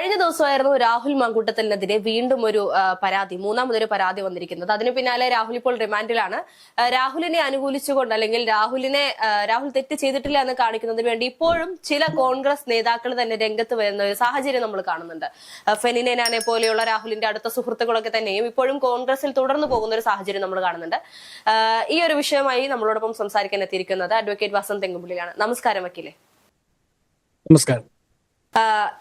കഴിഞ്ഞ ദിവസമായിരുന്നു രാഹുൽ മങ്കൂട്ടത്തിനെതിരെ വീണ്ടും ഒരു പരാതി മൂന്നാമതൊരു പരാതി വന്നിരിക്കുന്നത്. അതിന് പിന്നാലെ രാഹുൽ ഇപ്പോൾ റിമാൻഡിലാണ്. രാഹുലിനെ അനുകൂലിച്ചുകൊണ്ട് അല്ലെങ്കിൽ രാഹുലിനെ രാഹുൽ തെറ്റ് ചെയ്തിട്ടില്ല എന്ന് കാണിക്കുന്നതിന് വേണ്ടി ഇപ്പോഴും ചില കോൺഗ്രസ് നേതാക്കൾ തന്നെ രംഗത്ത് വരുന്ന ഒരു സാഹചര്യം നമ്മൾ കാണുന്നുണ്ട്. ഫെനിനെ ഫെനിനെനാനെ പോലെയുള്ള രാഹുലിന്റെ അടുത്ത സുഹൃത്തുക്കളൊക്കെ തന്നെയും ഇപ്പോഴും കോൺഗ്രസിൽ തുടർന്നു പോകുന്ന ഒരു സാഹചര്യം നമ്മൾ കാണുന്നുണ്ട്. ഈ ഒരു വിഷയമായി നമ്മളോടൊപ്പം സംസാരിക്കാൻ എത്തിയിരിക്കുന്നത് അഡ്വക്കേറ്റ് വസന്ത് തെങ്കുമ്പുള്ളിയാണ് നമസ്കാരം വക്കീലെ. നമസ്കാരം.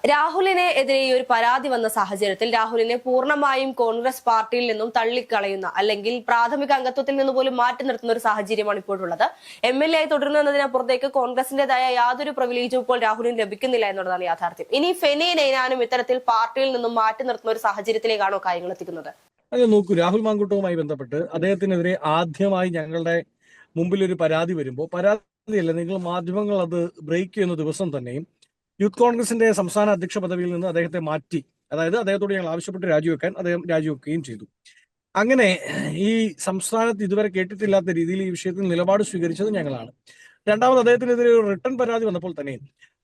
രാഹുലിനെ എതിരെ ഈ ഒരു പരാതി വന്ന സാഹചര്യത്തിൽ രാഹുലിനെ പൂർണമായും കോൺഗ്രസ് പാർട്ടിയിൽ നിന്നും തള്ളിക്കളയുന്ന അല്ലെങ്കിൽ പ്രാഥമിക അംഗത്വത്തിൽ നിന്ന് പോലും മാറ്റി നിർത്തുന്ന ഒരു സാഹചര്യമാണ് ഇപ്പോഴുള്ളത്. എം എൽ എ ആയി തുടരുന്നതിനപ്പുറത്തേക്ക് കോൺഗ്രസിന്റേതായ യാതൊരു പ്രിവിലേജും ഇപ്പോൾ രാഹുലിന് ലഭിക്കുന്നില്ല എന്നുള്ളതാണ് യാഥാർത്ഥ്യം. ഇനി ഫെനി നെയ്നാനും ഇത്തരത്തിൽ പാർട്ടിയിൽ നിന്നും മാറ്റി നിർത്തുന്ന ഒരു സാഹചര്യത്തിലേക്കാണോ കാര്യങ്ങൾ എത്തിക്കുന്നത്? അത് നോക്കൂ രാഹുൽ മാങ്കുട്ടവുമായി ബന്ധപ്പെട്ട് അദ്ദേഹത്തിനെതിരെ ആദ്യമായി ഞങ്ങളുടെ മുമ്പിൽ ഒരു പരാതി വരുമ്പോൾ പരാതിയല്ല നിങ്ങൾ മാധ്യമങ്ങൾ അത് ബ്രേക്ക് ചെയ്യുന്ന ദിവസം തന്നെയും യൂത്ത് കോൺഗ്രസിന്റെ സംസ്ഥാന അധ്യക്ഷ പദവിയിൽ നിന്ന് അദ്ദേഹത്തെ മാറ്റി. അതായത് അദ്ദേഹത്തോട് ഞങ്ങൾ ആവശ്യപ്പെട്ട് രാജിവെക്കാൻ അദ്ദേഹം രാജിവെക്കുകയും ചെയ്തു. അങ്ങനെ ഈ സംസ്ഥാനത്ത് ഇതുവരെ കേട്ടിട്ടില്ലാത്ത രീതിയിൽ ഈ വിഷയത്തിൽ നിലപാട് സ്വീകരിച്ചത് ഞങ്ങളാണ്. രണ്ടാമത് അദ്ദേഹത്തിനെതിരെ ഒരു റിട്ടേൺ പരാതി വന്നപ്പോൾ തന്നെ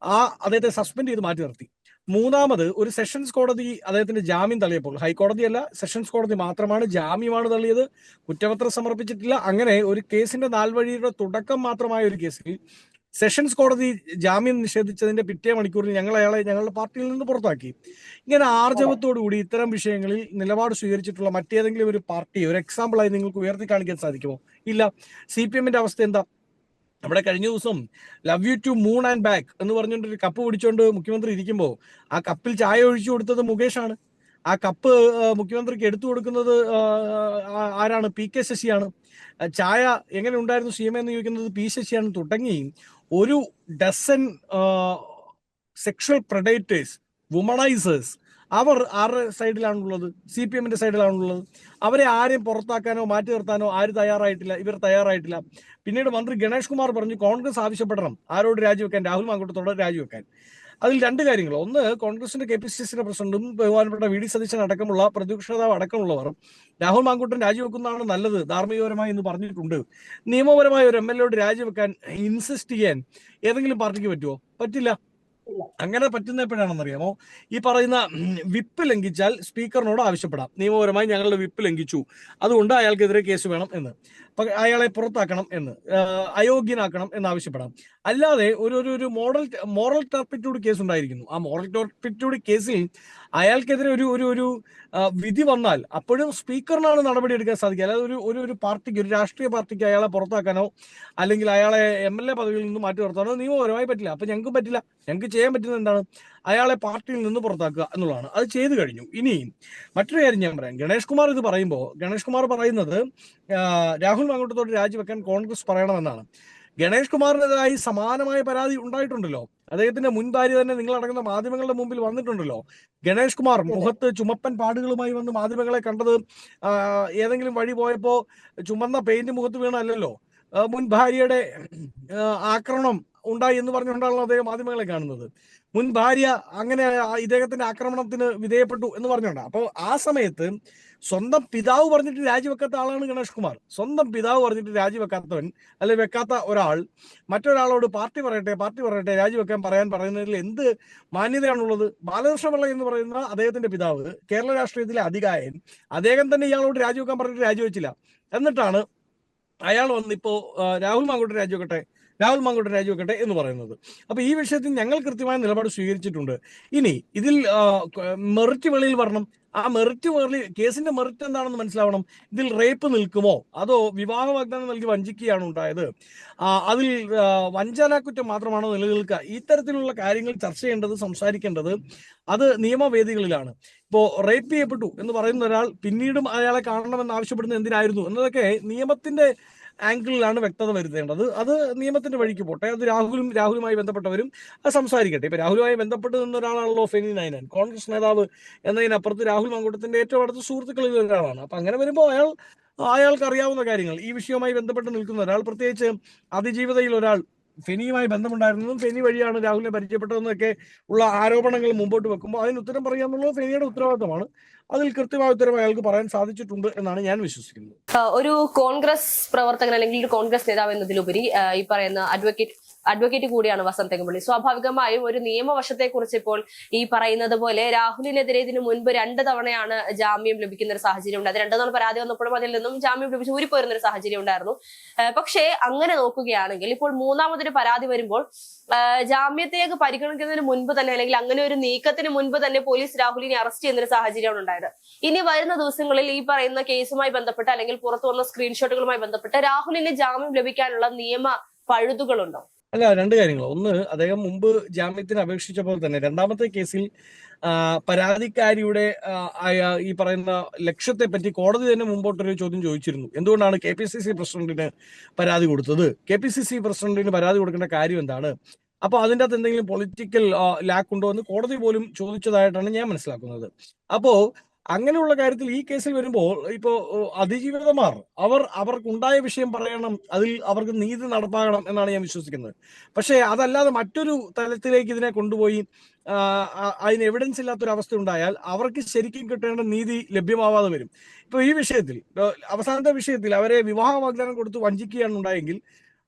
ആ അദ്ദേഹത്തെ സസ്പെൻഡ് ചെയ്ത് മാറ്റി നിർത്തി. മൂന്നാമത് ഒരു സെഷൻസ് കോടതി അദ്ദേഹത്തിന്റെ ജാമ്യം തള്ളിയപ്പോൾ ഹൈക്കോടതിയല്ല സെഷൻസ് കോടതി മാത്രമാണ് ജാമ്യമാണ് തള്ളിയത് കുറ്റപത്രം സമർപ്പിച്ചിട്ടില്ല. അങ്ങനെ ഒരു കേസിന്റെ നാൽവഴിയുടെ തുടക്കം മാത്രമായ ഒരു കേസിൽ സെഷൻസ് കോടതി ജാമ്യം നിഷേധിച്ചതിന്റെ പിറ്റേ മണിക്കൂറിൽ ഞങ്ങൾ അയാളെ ഞങ്ങളുടെ പാർട്ടിയിൽ നിന്ന് പുറത്താക്കി. ഇങ്ങനെ ആർജവത്തോടുകൂടി ഇത്തരം വിഷയങ്ങളിൽ നിലപാട് സ്വീകരിച്ചിട്ടുള്ള മറ്റേതെങ്കിലും ഒരു പാർട്ടി ഒരു എക്സാമ്പിളായി നിങ്ങൾക്ക് ഉയർത്തി കാണിക്കാൻ സാധിക്കുമോ? ഇല്ല. സി പി എമ്മിന്റെ അവസ്ഥ എന്താ? നമ്മുടെ കഴിഞ്ഞ ദിവസം love you to moon and back എന്ന് പറഞ്ഞുകൊണ്ട് ഒരു കപ്പ് പിടിച്ചുകൊണ്ട് മുഖ്യമന്ത്രി ഇരിക്കുമ്പോൾ ആ കപ്പിൽ ചായ ഒഴിച്ചു കൊടുത്തത് മുകേഷാണ്. ആ കപ്പ് മുഖ്യമന്ത്രിക്ക് എടുത്തു കൊടുക്കുന്നത് ആരാണ്? പി കെ ശശിയാണ്. ചായ എങ്ങനെ ഉണ്ടായിരുന്നു? സി എം എന്ന് ചോദിക്കുന്നത് പി ശശിയാണ്. തുടങ്ങി ഒരു ഡസൻ സെക്ഷൽ പ്രഡേറ്റേഴ്സ് വുമണൈസേഴ്സ് അവർ ആരുടെ സൈഡിലാണുള്ളത്? സി പി എമ്മിന്റെ സൈഡിലാണുള്ളത്. അവരെ ആരെയും പുറത്താക്കാനോ മാറ്റി നിർത്താനോ ആര് തയ്യാറായിട്ടില്ല ഇവർ തയ്യാറായിട്ടില്ല. പിന്നീട് മന്ത്രി ഗണേഷ് കുമാർ പറഞ്ഞു കോൺഗ്രസ് ആവശ്യപ്പെടണം. ആരോട് രാജിവെക്കാൻ? രാഹുൽ മാങ്കൂട്ടത്തോട് രാജിവെക്കാൻ. അതിൽ രണ്ട് കാര്യങ്ങൾ. ഒന്ന് കോൺഗ്രസിന്റെ കെ പി സി സിയുടെ പ്രസിഡന്റും ബഹുമാനപ്പെട്ട വി ഡി സതീശൻ അടക്കമുള്ള പ്രതിപക്ഷ നേതാവ് അടക്കമുള്ളവർ രാഹുൽ മാങ്കൂട്ടൻ രാജിവെക്കുന്നതാണ് നല്ലത് ധാർമ്മികപരമായി എന്ന് പറഞ്ഞിട്ടുണ്ട്. നിയമപരമായ ഒരു എം എൽ എയോട് രാജിവെക്കാൻ ഇൻസിസ്റ്റ് ചെയ്യാൻ ഏതെങ്കിലും പാർട്ടിക്ക് പറ്റുമോ പറ്റില്ല. അങ്ങനെ പറ്റുന്ന എപ്പോഴാണെന്നറിയാമോ? ഈ പറയുന്ന വിപ്പ് ലംഘിച്ചാൽ സ്പീക്കറിനോട് ആവശ്യപ്പെടാം. നിയമപരമായി ഞങ്ങളുടെ വിപ്പ് ലംഘിച്ചു. അതുകൊണ്ട് അയാൾക്കെതിരെ കേസ് വേണം എന്ന്. അയാളെ പുറത്താക്കണം എന്ന് അയോഗ്യനാക്കണം എന്ന് ആവശ്യപ്പെടാം. അല്ലാതെ ഒരു ഒരു ഒരു മോറൽ മോറൽ ടർപ്പിറ്റ്യൂഡ് കേസ് ഉണ്ടായിരിക്കുന്നു. ആ മോറൽ ടർപ്പിറ്റ്യൂഡ് കേസിൽ അയാൾക്കെതിരെ ഒരു ഒരു ഒരു വിധി വന്നാൽ അപ്പോഴും സ്പീക്കറിനാണ് നടപടി എടുക്കാൻ സാധിക്കുക. അല്ലാതെ ഒരു ഒരു ഒരു പാർട്ടിക്ക് ഒരു രാഷ്ട്രീയ പാർട്ടിക്ക് അയാളെ പുറത്താക്കാനോ അല്ലെങ്കിൽ അയാളെ എം എൽ എ പദവിയിൽ നിന്ന് മാറ്റി നിർത്താനോ നിയമപരമായി പറ്റില്ല. അപ്പൊ ഞങ്ങൾക്ക് പറ്റില്ല. ഞങ്ങൾക്ക് ചെയ്യാൻ പറ്റുന്നത് എന്താണ്? അയാളെ പാർട്ടിയിൽ നിന്ന് പുറത്താക്കുക എന്നുള്ളതാണ്. അത് ചെയ്തു കഴിഞ്ഞു. ഇനി മറ്റൊരു കാര്യം ഞാൻ പറയാം. ഗണേഷ് കുമാർ ഇത് പറയുമ്പോൾ ഗണേഷ് കുമാർ പറയുന്നത് രാഹുൽ മാങ്കോട്ടത്തോട് രാജിവെക്കാൻ കോൺഗ്രസ് പറയണമെന്നാണ്. ഗണേഷ് കുമാറിനെതിരായി സമാനമായ പരാതി ഉണ്ടായിട്ടുണ്ടല്ലോ. അദ്ദേഹത്തിന്റെ മുൻ ഭാര്യ തന്നെ നിങ്ങൾ അടങ്ങുന്ന മാധ്യമങ്ങളുടെ മുമ്പിൽ വന്നിട്ടുണ്ടല്ലോ. ഗണേഷ് കുമാർ മുഖത്ത് ചുമപ്പൻ പാടുകളുമായി വന്ന് മാധ്യമങ്ങളെ കണ്ടത് ഏതെങ്കിലും വഴി പോയപ്പോ ചുമന്ന പെയിന്റ് മുഖത്ത് വീണല്ലോ മുൻ ഭാര്യയുടെ ആക്രമണം ഉണ്ടായി എന്ന് പറഞ്ഞുകൊണ്ടാണല്ലോ അദ്ദേഹം മാധ്യമങ്ങളെ കാണുന്നത്. മുൻ ഭാര്യ അങ്ങനെ ഇദ്ദേഹത്തിന്റെ ആക്രമണത്തിന് വിധേയപ്പെട്ടു എന്ന് പറഞ്ഞുകൊണ്ട് അപ്പോൾ ആ സമയത്ത് സ്വന്തം പിതാവ് പറഞ്ഞിട്ട് രാജിവെക്കാത്ത ആളാണ് ഗണേഷ് കുമാർ. സ്വന്തം പിതാവ് പറഞ്ഞിട്ട് രാജിവെക്കാത്തവൻ അല്ലെ വെക്കാത്ത ഒരാൾ മറ്റൊരാളോട് പാർട്ടി പറയട്ടെ പാർട്ടി പറയട്ടെ രാജിവെക്കാൻ പറയാൻ പറയുന്നതിൽ എന്ത് മാന്യതയാണുള്ളത്? ബാലകൃഷ്ണ പിള്ള എന്ന് പറയുന്ന അദ്ദേഹത്തിന്റെ പിതാവ് കേരള രാഷ്ട്രീയത്തിലെ അധികായൻ അദ്ദേഹം തന്നെ ഇയാളോട് രാജിവെക്കാൻ പറഞ്ഞിട്ട് രാജിവെച്ചില്ല. എന്നിട്ടാണ് അയാൾ വന്നിപ്പോ രാഹുൽ മാങ്കോട്ട് രാജിവെക്കട്ടെ രാഹുൽ മാങ്കോട്ട് രാജിവെക്കട്ടെ എന്ന് പറയുന്നത്. അപ്പൊ ഈ വിഷയത്തിൽ ഞങ്ങൾ കൃത്യമായ നിലപാട് സ്വീകരിച്ചിട്ടുണ്ട്. ഇനി ഇതിൽ മെറിറ്റ് വെളിയിൽ വരണം. ആ മെറിറ്റ് വെളി കേസിന്റെ മെറിറ്റ് എന്താണെന്ന് മനസ്സിലാവണം. ഇതിൽ റേപ്പ് നിൽക്കുമോ? അതോ വിവാഹ വാഗ്ദാനം നൽകി വഞ്ചിക്കുകയാണ് ഉണ്ടായത്? അതിൽ വഞ്ചന വഞ്ചനാക്കുറ്റം മാത്രമാണോ നിലനിൽക്കുക? ഇത്തരത്തിലുള്ള കാര്യങ്ങൾ ചർച്ച ചെയ്യേണ്ടത് സംസാരിക്കേണ്ടത് അത് നിയമവേദികളിലാണ്. ഇപ്പോ റേപ്പ് ചെയ്യപ്പെട്ടു എന്ന് പറയുന്ന ഒരാൾ പിന്നീടും അയാളെ കാണണമെന്ന് ആവശ്യപ്പെടുന്നത് എന്തിനായിരുന്നു? എന്നതൊക്കെ നിയമത്തിന്റെ ആംഗിളിലാണ് വ്യക്തത വരുത്തേണ്ടത്. അത് നിയമത്തിന്റെ വഴിക്ക് പോട്ടെ. അത് രാഹുലും രാഹുലുമായി ബന്ധപ്പെട്ടവരും അത് സംസാരിക്കട്ടെ. ഇപ്പൊ രാഹുലുമായി ബന്ധപ്പെട്ട് നിന്ന ഒരാളാണല്ലോ ഫെനി നയനാൻ കോൺഗ്രസ് നേതാവ് എന്നതിനപ്പുറത്ത് രാഹുൽ മങ്കൂട്ടത്തിന്റെ ഏറ്റവും അടുത്ത സുഹൃത്തുക്കളിൽ ഒരാളാണ്. അപ്പൊ അങ്ങനെ വരുമ്പോൾ അയാൾ അയാൾക്ക് അറിയാവുന്ന കാര്യങ്ങൾ. ഈ വിഷയവുമായി ബന്ധപ്പെട്ട് നിൽക്കുന്ന ഒരാൾ പ്രത്യേകിച്ച് അതിജീവിതയിൽ ഒരാൾ ഫെനിയുമായി ബന്ധമുണ്ടായിരുന്നതും ഫെനി വഴിയാണ് രാഹുലിനെ പരിചയപ്പെട്ടതെന്നൊക്കെ ഉള്ള ആരോപണങ്ങൾ മുമ്പോട്ട് വെക്കുമ്പോൾ അതിന് ഉത്തരം പറയാന്നുള്ളത് ഫെനിയുടെ ഉത്തരവാദിത്തമാണ്. അതിൽ കൃത്യമായ ഉത്തരം അയാൾക്ക് പറയാൻ സാധിച്ചിട്ടുണ്ട് എന്നാണ് ഞാൻ വിശ്വസിക്കുന്നത്. ഒരു കോൺഗ്രസ് പ്രവർത്തകൻ അല്ലെങ്കിൽ ഒരു കോൺഗ്രസ് നേതാവ് എന്നതിലുപരി ഈ പറയുന്ന അഡ്വക്കേറ്റ് അഡ്വക്കേറ്റ് കൂടിയാണ് വസന്ത് തെങ്ങുപള്ളി. സ്വാഭാവികമായും ഒരു നിയമവശത്തെ കുറിച്ച് ഇപ്പോൾ ഈ പറയുന്നത് പോലെ രാഹുലിനെതിരെ ഇതിനു മുൻപ് രണ്ട് തവണയാണ് ജാമ്യം ലഭിക്കുന്ന ഒരു സാഹചര്യം ഉണ്ട് അത് രണ്ടു തവണ പരാതി വന്നപ്പോഴും അതിൽ നിന്നും ജാമ്യം ലഭിച്ച് ഊരിപ്പോരുന്ന ഒരു സാഹചര്യം ഉണ്ടായിരുന്നു. പക്ഷേ അങ്ങനെ നോക്കുകയാണെങ്കിൽ ഇപ്പോൾ മൂന്നാമതൊരു പരാതി വരുമ്പോൾ ജാമ്യത്തേക്ക് പരിഗണിക്കുന്നതിന് മുൻപ് തന്നെ അല്ലെങ്കിൽ അങ്ങനെ ഒരു നീക്കത്തിന് മുൻപ് തന്നെ പോലീസ് രാഹുലിനെ അറസ്റ്റ് ചെയ്യുന്ന ഒരു സാഹചര്യമാണ് ഉണ്ടായത്. ഇനി വരുന്ന ദിവസങ്ങളിൽ ഈ പറയുന്ന കേസുമായി ബന്ധപ്പെട്ട് അല്ലെങ്കിൽ പുറത്തു വന്ന സ്ക്രീൻഷോട്ടുകളുമായി ബന്ധപ്പെട്ട് രാഹുലിന് ജാമ്യം ലഭിക്കാനുള്ള നിയമ പഴുതുകളുണ്ടോ? അല്ല രണ്ട് കാര്യങ്ങൾ ഒന്ന് അദ്ദേഹം മുമ്പ് ജാമ്യത്തിന് അപേക്ഷിച്ചപ്പോൾ തന്നെ രണ്ടാമത്തെ കേസിൽ പരാതിക്കാരിയുടെ ഈ പറയുന്ന ലക്ഷ്യത്തെ പറ്റി കോടതി തന്നെ മുമ്പോട്ടൊരു ചോദ്യം ചോദിച്ചിരുന്നു. എന്തുകൊണ്ടാണ് കെ പി സി സി പ്രസിഡന്റിന് പരാതി കൊടുത്തത്? കെ പി സി സി പ്രസിഡന്റിന് പരാതി കൊടുക്കേണ്ട കാര്യം എന്താണ്? അപ്പൊ അതിന്റെ അകത്ത് എന്തെങ്കിലും പൊളിറ്റിക്കൽ ലാക്ക് ഉണ്ടോ എന്ന് കോടതി പോലും ചോദിച്ചതായിട്ടാണ് ഞാൻ മനസ്സിലാക്കുന്നത്. അപ്പോ അങ്ങനെയുള്ള കാര്യത്തിൽ ഈ കേസിൽ വരുമ്പോൾ ഇപ്പോ അതിജീവിതമാർ അവർ അവർക്കുണ്ടായ വിഷയം പറയണം അതിൽ അവർക്ക് നീതി നടപ്പാകണം എന്നാണ് ഞാൻ വിശ്വസിക്കുന്നത്. പക്ഷേ അതല്ലാതെ മറ്റൊരു തലത്തിലേക്ക് ഇതിനെ കൊണ്ടുപോയി അതിന് എവിഡൻസ് ഇല്ലാത്തൊരു അവസ്ഥ ഉണ്ടായാൽ അവർക്ക് ശരിക്കും കിട്ടേണ്ട നീതി ലഭ്യമാവാതെ വരും. ഇപ്പൊ ഈ വിഷയത്തിൽ അവസാനത്തെ വിഷയത്തിൽ അവരെ വിവാഹ വാഗ്ദാനം കൊടുത്ത് വഞ്ചിക്കുകയാണ് ഉണ്ടായെങ്കിൽ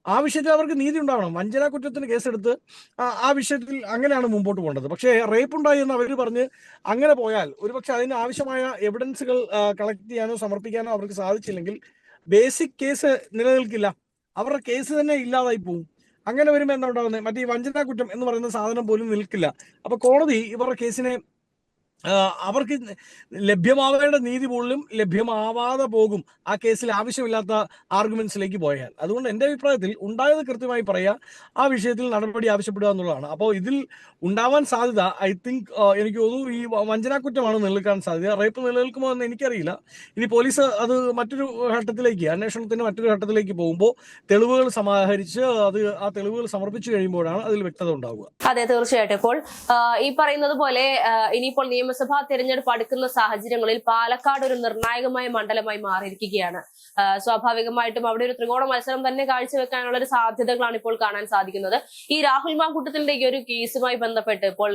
ആ വിഷയത്തിൽ അവർക്ക് നീതി ഉണ്ടാവണം. വഞ്ചന കുറ്റത്തിന് കേസെടുത്ത് ആ- വിഷയത്തിൽ അങ്ങനെയാണ് മുമ്പോട്ട് പോകേണ്ടത്. പക്ഷേ റേപ്പ് ഉണ്ടായി എന്ന് അവർ പറഞ്ഞ് അങ്ങനെ പോയാൽ ഒരുപക്ഷെ അതിന് ആവശ്യമായ എവിഡൻസുകൾ കളക്ട് ചെയ്യാനോ സമർപ്പിക്കാനോ അവർക്ക് സാധിച്ചില്ലെങ്കിൽ ബേസിക് കേസ് നിലനിൽക്കില്ല. അവരുടെ കേസ് തന്നെ ഇല്ലാതായി പോകും അങ്ങനെ വരുമ്പോൾ എന്താ ഉണ്ടാകുന്നത് മറ്റേ ഈ വഞ്ചനാ കുറ്റം എന്ന് പറയുന്ന സാധനം പോലും നിൽക്കില്ല. അപ്പൊ കോടതി ഇവരുടെ കേസിനെ അവർക്ക് ലഭ്യമാവേണ്ട നീതി പോലും ലഭ്യമാവാതെ പോകും ആ കേസിൽ ആവശ്യമില്ലാത്ത ആർഗ്യുമെന്റ്സിലേക്ക് പോയാൽ. അതുകൊണ്ട് എന്റെ അഭിപ്രായത്തിൽ ഉണ്ടായത് കൃത്യമായി പറയുക ആ വിഷയത്തിൽ നടപടി ആവശ്യപ്പെടുക എന്നുള്ളതാണ്. അപ്പോൾ ഇതിൽ ഉണ്ടാവാൻ സാധ്യത ഐ തിങ്ക് എനിക്ക് തോന്നുന്നു ഈ വഞ്ചനാക്കുറ്റമാണ് നിലനിൽക്കാൻ സാധ്യത. റേപ്പ് നിലനിൽക്കുമോ എന്ന് എനിക്കറിയില്ല. ഇനി പോലീസ് അത് മറ്റൊരു ഘട്ടത്തിലേക്ക് അന്വേഷണത്തിന്റെ മറ്റൊരു ഘട്ടത്തിലേക്ക് പോകുമ്പോൾ തെളിവുകൾ സമാഹരിച്ച് അത് ആ തെളിവുകൾ സമർപ്പിച്ചു കഴിയുമ്പോഴാണ് അതിൽ വ്യക്തത ഉണ്ടാവുക. അതെ തീർച്ചയായിട്ടും. ഇപ്പോൾ ഈ പറയുന്നത് പോലെ ഇനിയിപ്പോൾ ഇനിയിപ്പോൾ നിയമസഭാ തെരഞ്ഞെടുപ്പ് അടുക്കുന്ന സാഹചര്യങ്ങളിൽ പാലക്കാട് ഒരു നിർണായകമായ മണ്ഡലമായി മാറിയിരിക്കുകയാണ്. സ്വാഭാവികമായിട്ടും അവിടെ ഒരു ത്രികോണ മത്സരം തന്നെ കാഴ്ചവെക്കാനുള്ള ഒരു സാധ്യതകളാണ് ഇപ്പോൾ കാണാൻ സാധിക്കുന്നത്. ഈ രാഹുൽ മാങ്കൂട്ടത്തിന്റെ ഈ ഒരു കേസുമായി ബന്ധപ്പെട്ട് ഇപ്പോൾ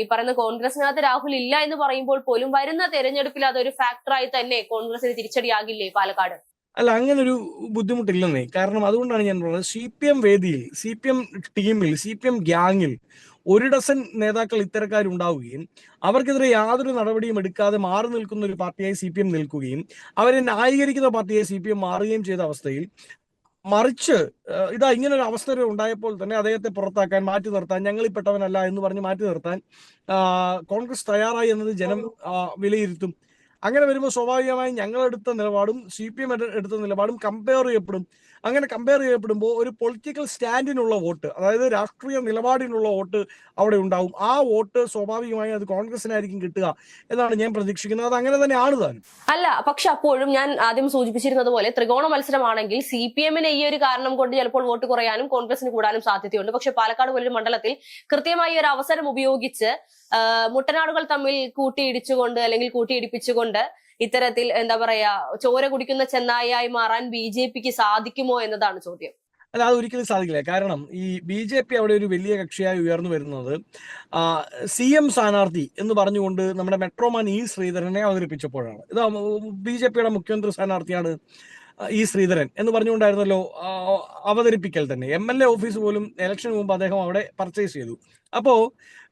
ഈ പറയുന്ന കോൺഗ്രസിനകത്ത് രാഹുൽ ഇല്ല എന്ന് പറയുമ്പോൾ പോലും വരുന്ന തെരഞ്ഞെടുപ്പിൽ അതൊരു ഫാക്ടറായി തന്നെ കോൺഗ്രസിന് തിരിച്ചടിയാകില്ലേ പാലക്കാട്? അല്ല അങ്ങനെ ഒരു ബുദ്ധിമുട്ടില്ലെന്നേ. കാരണം അതുകൊണ്ടാണ് ഞാൻ പറഞ്ഞത് സി പി എം വേദിയിൽ സി പി എം ടീമിൽ സി പി എം ഗ്യാങ്ങിൽ ഒരു ഡസൻ നേതാക്കൾ ഇത്തരക്കാരുണ്ടാവുകയും അവർക്കെതിരെ യാതൊരു നടപടിയും എടുക്കാതെ മാറി നിൽക്കുന്ന ഒരു പാർട്ടിയായി സി പി എം നിൽക്കുകയും അവരെ ന്യായീകരിക്കുന്ന പാർട്ടിയായി സി പി എം മാറുകയും ചെയ്ത അവസ്ഥയിൽ മറിച്ച് ഇതാ ഇങ്ങനെ ഒരു അവസരം ഉണ്ടായപ്പോൾ തന്നെ അദ്ദേഹത്തെ പുറത്താക്കാൻ മാറ്റി നിർത്താൻ ഞങ്ങളിൽപ്പെട്ടവനല്ല എന്ന് പറഞ്ഞ് മാറ്റി നിർത്താൻ കോൺഗ്രസ് തയ്യാറായി എന്നത് ജനം വിലയിരുത്തും. അങ്ങനെ വരുമ്പോൾ സ്വാഭാവികമായും ഞങ്ങളെടുത്ത നിലപാടും സി പി എം എടുത്ത നിലപാടും കമ്പയർ ചെയ്യപ്പെടും. അങ്ങനെ കമ്പയർ ചെയ്യപ്പെടുമ്പോൾ ഒരു പൊളിറ്റിക്കൽ സ്റ്റാൻഡിനുള്ള വോട്ട് അതായത് രാഷ്ട്രീയ നിലപാടിനുള്ള വോട്ട് അവിടെ ഉണ്ടാവും. ആ വോട്ട് സ്വാഭാവികമായും അത് കോൺഗ്രസിനായിരിക്കും കിട്ടുക എന്നാണ് ഞാൻ പ്രതീക്ഷിക്കുന്നത്. അത് അങ്ങനെ തന്നെയാണ് താനും. അല്ല പക്ഷെ അപ്പോഴും ഞാൻ ആദ്യം സൂചിപ്പിച്ചിരുന്നത് പോലെ ത്രികോണ മത്സരമാണെങ്കിൽ സി പി എമ്മിന് ഈ ഒരു കാരണം കൊണ്ട് ചിലപ്പോൾ വോട്ട് കുറയാനും കോൺഗ്രസിന് കൂടാനും സാധ്യതയുണ്ട്. പക്ഷെ പാലക്കാട് പോലൊരു മണ്ഡലത്തിൽ കൃത്യമായി ഒരു അവസരം ഉപയോഗിച്ച് മുട്ടനാടുകൾ തമ്മിൽ കൂട്ടിയിടിച്ചുകൊണ്ട് അല്ലെങ്കിൽ കൂട്ടിയിടിപ്പിച്ചുകൊണ്ട് ഇത്തരത്തിൽ എന്താ പറയാ ചോര കുടിക്കുന്ന ചെന്നായിയായി മാറാൻ ബി ജെ പിക്ക് സാധിക്കുമോ എന്നതാണ് ചോദ്യം. അല്ല അത് ഒരിക്കലും സാധിക്കില്ല. കാരണം ഈ ബി ജെ പി അവിടെ ഒരു വലിയ കക്ഷിയായി ഉയർന്നു വരുന്നത് സി എം സ്ഥാനാർത്ഥി എന്ന് പറഞ്ഞുകൊണ്ട് നമ്മുടെ മെട്രോമാൻ ഇ ശ്രീധരനെ അവതരിപ്പിച്ചപ്പോഴാണ്. ഇത് ബി ജെ പിയുടെ മുഖ്യമന്ത്രി സ്ഥാനാർത്ഥിയാണ് ഇ ശ്രീധരൻ എന്ന് പറഞ്ഞുകൊണ്ടായിരുന്നല്ലോ അവതരിപ്പിക്കൽ തന്നെ. എം എൽ എ ഓഫീസ് പോലും ഇലക്ഷന് മുമ്പ് അദ്ദേഹം അവിടെ പർച്ചേസ് ചെയ്തു. അപ്പോ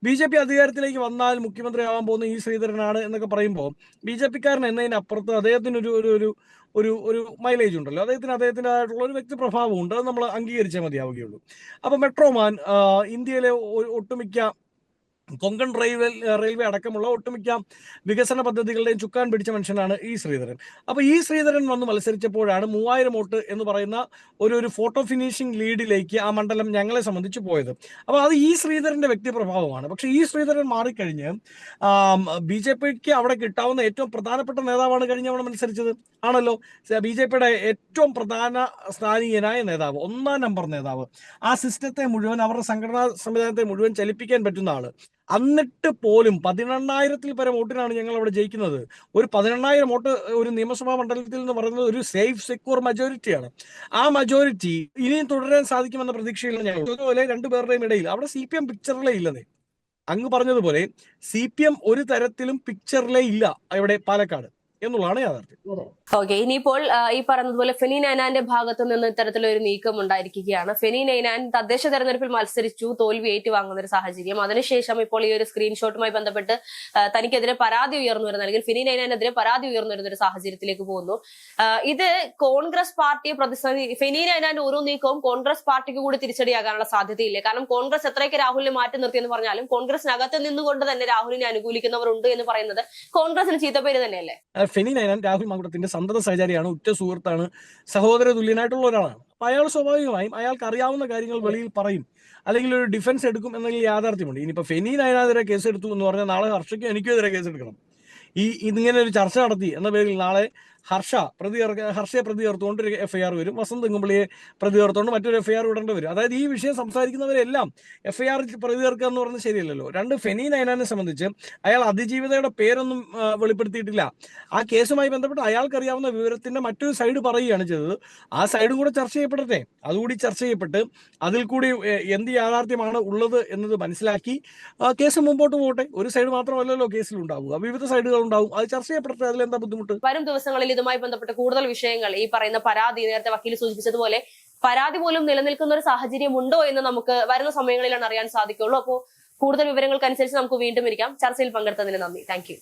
ബി ജെ പി അധികാരത്തിലേക്ക് വന്നാൽ മുഖ്യമന്ത്രി ആവാൻ പോകുന്ന ഈ ശ്രീധരനാണ് എന്നൊക്കെ പറയുമ്പോൾ ബി ജെ പിക്കാരൻ എന്നതിനപ്പുറത്ത് അദ്ദേഹത്തിന് ഒരു ഒരു ഒരു ഒരു മൈലേജ് ഉണ്ടല്ലോ. അദ്ദേഹത്തിന് അദ്ദേഹത്തിന്റെതായിട്ടുള്ള ഒരു വ്യക്തി പ്രഭാവം ഉണ്ട് അത് നമ്മൾ അംഗീകരിച്ചേ മതിയാവുകയുള്ളൂ. അപ്പൊ മെട്രോമാൻ ഇന്ത്യയിലെ ഒട്ടുമിക്ക കൊങ്കൺ റെയിൽവേ റെയിൽവേ അടക്കമുള്ള ഒട്ടുമിക്ക വികസന പദ്ധതികളുടെയും ചുക്കാൻ പിടിച്ച മനുഷ്യനാണ് ഈ ശ്രീധരൻ. അപ്പൊ ഈ ശ്രീധരൻ വന്ന് മത്സരിച്ചപ്പോഴാണ് മൂവായിരം വോട്ട് എന്ന് പറയുന്ന ഒരു ഒരു ഫോട്ടോ ഫിനിഷിംഗ് ലീഡിലേക്ക് ആ മണ്ഡലം ഞങ്ങളെ സംബന്ധിച്ച് പോയത്. അപ്പൊ അത് ഈ ശ്രീധരന്റെ വ്യക്തിപ്രഭാവമാണ് പക്ഷെ ഈ ശ്രീധരൻ മാറിക്കഴിഞ്ഞ് ബി ജെ പിക്ക് അവിടെ കിട്ടാവുന്ന ഏറ്റവും പ്രധാനപ്പെട്ട നേതാവാണ് കഴിഞ്ഞ തവണ മത്സരിച്ചത്. ആണല്ലോ? ബി ജെ പിയുടെ ഏറ്റവും പ്രധാന സ്ഥാനീയനായ നേതാവ് ഒന്നാം നമ്പർ നേതാവ്. ആ സിസ്റ്റത്തെ മുഴുവൻ അവരുടെ സംഘടനാ സംവിധാനത്തെ മുഴുവൻ ചലിപ്പിക്കാൻ പറ്റുന്ന ആൾ. എന്നിട്ട് പോലും പതിനെണ്ണായിരത്തിൽ പരം വോട്ടിനാണ് ഞങ്ങൾ അവിടെ ജയിക്കുന്നത്. ഒരു പതിനെണ്ണായിരം വോട്ട് ഒരു നിയമസഭാ മണ്ഡലത്തിൽ എന്ന് പറയുന്നത് ഒരു സേഫ് സെക്യൂർ മജോറിറ്റിയാണ്. ആ മജോറിറ്റി ഇനിയും തുടരാൻ സാധിക്കുമെന്ന പ്രതീക്ഷയില്ല ഞങ്ങൾ. അതുപോലെ രണ്ടുപേരുടെയും ഇടയിൽ അവിടെ സി പി എം പിക്ചറിലേ ഇല്ലെന്നേ. അങ്ങ് പറഞ്ഞതുപോലെ സി പി എം ഒരു തരത്തിലും പിക്ചറിലേ ഇല്ല ഇവിടെ പാലക്കാട് എന്നുള്ളതാണ് യാഥാർത്ഥ്യം. ഓക്കെ ഇനിയിപ്പോൾ ഈ പറഞ്ഞതുപോലെ ഫെനി നൈനാന്റെ ഭാഗത്തു നിന്ന് ഇത്തരത്തിലൊരു നീക്കം ഉണ്ടായിരിക്കുകയാണ്. ഫെനി നൈനാൻ തദ്ദേശ തെരഞ്ഞെടുപ്പിൽ മത്സരിച്ചു തോൽവി ഏറ്റുവാങ്ങുന്ന ഒരു സാഹചര്യം. അതിനുശേഷം ഇപ്പോൾ ഈ ഒരു സ്ക്രീൻഷോട്ടുമായി ബന്ധപ്പെട്ട് തനിക്കെതിരെ പരാതി ഉയർന്നു വരുന്ന അല്ലെങ്കിൽ ഫെനി നൈനാനെതിരെ പരാതി ഉയർന്നു വരുന്ന ഒരു സാഹചര്യത്തിലേക്ക് പോകുന്നു. ഇത് കോൺഗ്രസ് പാർട്ടിയെ പ്രതിസന്ധി ഫെനി നൈനാന്റെ ഓരോ നീക്കവും കോൺഗ്രസ് പാർട്ടിക്ക് കൂടി തിരിച്ചടിയാകാനുള്ള സാധ്യതയില്ല. കാരണം കോൺഗ്രസ് എത്രയൊക്കെ രാഹുലിനെ മാറ്റി നിർത്തിയെന്ന് പറഞ്ഞാലും കോൺഗ്രസിനകത്ത് നിന്നുകൊണ്ട് തന്നെ രാഹുലിനെ അനുകൂലിക്കുന്നവരുണ്ട് എന്ന് പറയുന്നത് കോൺഗ്രസിന് ചീത്തപ്പേര് തന്നെയല്ലേ? ഫെനി നൈനാൻ രാഹുൽ സന്തത സഹചാരിയാണ് ഉറ്റ സുഹൃത്താണ് സഹോദര തുല്യനായിട്ടുള്ള ഒരാളാണ്. അപ്പൊ അയാൾ സ്വാഭാവികമായും അയാൾക്ക് അറിയാവുന്ന കാര്യങ്ങൾ വെളിയിൽ പറയും അല്ലെങ്കിൽ ഒരു ഡിഫൻസ് എടുക്കും എന്നതിൽ യാഥാർത്ഥ്യമുണ്ട്. ഇനിയിപ്പോ ഫെനി നയനാതിരെ കേസ് എടുത്തു എന്ന് പറഞ്ഞാൽ നാളെ ഹർഷയ്ക്കും എനിക്കും എതിരെ കേസ് എടുക്കണം ഈ ഇതിങ്ങനെ ഒരു ചർച്ച നടത്തി എന്ന പേരിൽ നാളെ ഹർഷ പ്രതി ഹർഷയെ പ്രതി ചേർത്തുകൊണ്ട് ഒരു എഫ്ഐആർ വരും. വസന്ത് തെങ്ങുമ്പള്ളിയെ പ്രതി ചേർത്തുകൊണ്ട് മറ്റൊരു എഫ്ഐആർ വിടേണ്ടി വരും. അതായത് ഈ വിഷയം സംസാരിക്കുന്നവരെല്ലാം എഫ്ഐആർ പ്രതി ചേർക്കുക എന്ന് പറഞ്ഞാൽ ശരിയല്ലല്ലോ. രണ്ട് ഫെനി നയനാനെ സംബന്ധിച്ച് അയാൾ അതിജീവിതയുടെ പേരൊന്നും വെളിപ്പെടുത്തിയിട്ടില്ല. ആ കേസുമായി ബന്ധപ്പെട്ട് അയാൾക്കറിയാവുന്ന വിവരത്തിന്റെ മറ്റൊരു സൈഡ് പറയുകയാണ് ചെയ്തത്. ആ സൈഡും കൂടെ ചർച്ച ചെയ്യപ്പെടട്ടെ. അതുകൂടി ചർച്ച ചെയ്യപ്പെട്ട് അതിൽ കൂടി എന്ത് യാഥാർത്ഥ്യമാണ് ഉള്ളത് എന്നത് മനസ്സിലാക്കി കേസ് മുമ്പോട്ട് പോകട്ടെ. ഒരു സൈഡ് മാത്രമല്ലല്ലോ കേസിൽ ഉണ്ടാവുക വിവിധ സൈഡുകൾ ഉണ്ടാവും അത് ചർച്ച ചെയ്യപ്പെടട്ടെ. അതിൽ എന്താ ബുദ്ധിമുട്ട്? വരും ദിവസങ്ങളിൽ ഇതുമായി ബന്ധപ്പെട്ട കൂടുതൽ വിഷയങ്ങൾ ഈ പറയുന്ന പരാതി നേരത്തെ വക്കീൽ സൂചിപ്പിച്ചതുപോലെ പരാതി പോലും നിലനിൽക്കുന്ന ഒരു സാഹചര്യം ഉണ്ടോ എന്ന് നമുക്ക് വരുന്ന സമയങ്ങളിലാണ് അറിയാൻ സാധിക്കുള്ളൂ. അപ്പോൾ കൂടുതൽ വിവരങ്ങൾക്കനുസരിച്ച് നമുക്ക് വീണ്ടും ഇരിക്കാം. ചർച്ചയിൽ പങ്കെടുത്തതിന് നന്ദി. Thank you